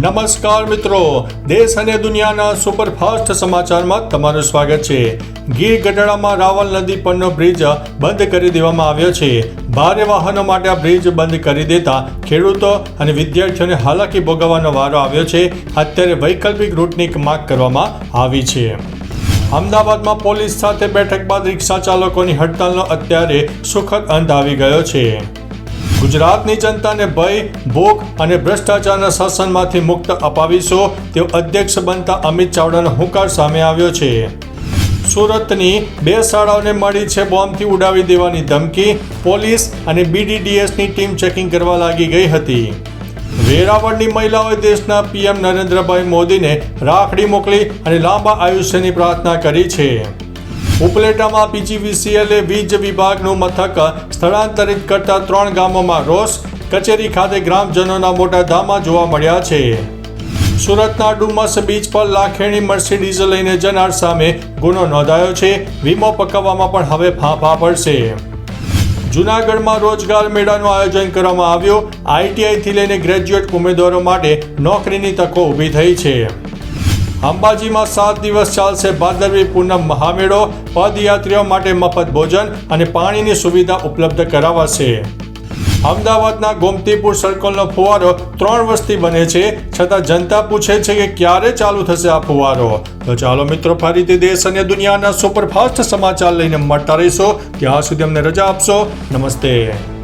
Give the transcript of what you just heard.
નમસ્કાર મિત્રો. દેશ અને દુનિયાના સુપરફાસ્ટ સમાચારમાં તમારું સ્વાગત છે. ગીર ગઢડામાં રાવલ નદી પરનો બ્રિજ બંધ કરી દેવામાં આવ્યો છે. ભારે વાહનો માટે આ બ્રિજ બંધ કરી દેતા ખેડૂતો અને વિદ્યાર્થીઓને હાલાકી ભોગવવાનો વારો આવ્યો છે. અત્યારે વૈકલ્પિક રૂટની માંગ કરવામાં આવી છે. અમદાવાદમાં પોલીસ સાથે બેઠક બાદ રિક્ષા ચાલકોની હડતાલનો અત્યારે સુખદ અંત આવી ગયો છે. ગુજરાતની જનતાને ભય ભૂખ અને ભ્રષ્ટાચારના શાસનમાંથી મુક્ત અપાવીશો તેવો અધ્યક્ષ બનતા અમિત ચાવડાનો હુંકાર સામે આવ્યો છે. સુરતની બે શાળાઓને મળી છે બોમ્બથી ઉડાવી દેવાની ધમકી, પોલીસ અને બીડીડીએસની ટીમ ચેકિંગ કરવા લાગી ગઈ હતી. વેરાવળની મહિલાઓએ દેશના પીએમ નરેન્દ્રભાઈ મોદીને રાખડી મોકલી અને લાંબા આયુષ્યની પ્રાર્થના કરી છે. ઉપલેટામાં પીજીવીસીએલએ વીજ વિભાગનું મથક સ્થળાંતરિત કરતા ત્રણ ગામોમાં રોષ. કચેરી ખાતે ગ્રામજનોના મોટા ધામા જોવા મળ્યા છે. સુરતના ડુમસ બીચ પર લાખેણી મર્સિડીઝ લઈને જનાર સામે ગુનો નોંધાયો છે. વીમો પકવવામાં પણ હવે ફાંફા પડશે. જૂનાગઢમાં રોજગાર મેળાનું આયોજન કરવામાં આવ્યું. આઈટીઆઈથી લઈને ગ્રેજ્યુએટ ઉમેદવારો માટે નોકરીની તકો ઊભી થઈ છે. અંબાજીમાં સાત દિવસ ચાલશે ભાદરવી પૂનમ મહામેળો, પદયાત્રીઓ માટે મફત ભોજન અને પાણીની સુવિધા ઉપલબ્ધ કરાવાશે. અમદાવાદના ગોમતીપુર સર્કલનો ફુવારો ત્રણ વર્ષથી બને છે, છતાં જનતા પૂછે છે કે ક્યારે ચાલુ થશે આ ફુવારો? તો ચાલો મિત્રો, ફરીથી દેશ અને દુનિયાના સુપરફાસ્ટ સમાચાર લઈને મળતા રહીશો. ત્યાં સુધી અમને રજા આપશો. નમસ્તે.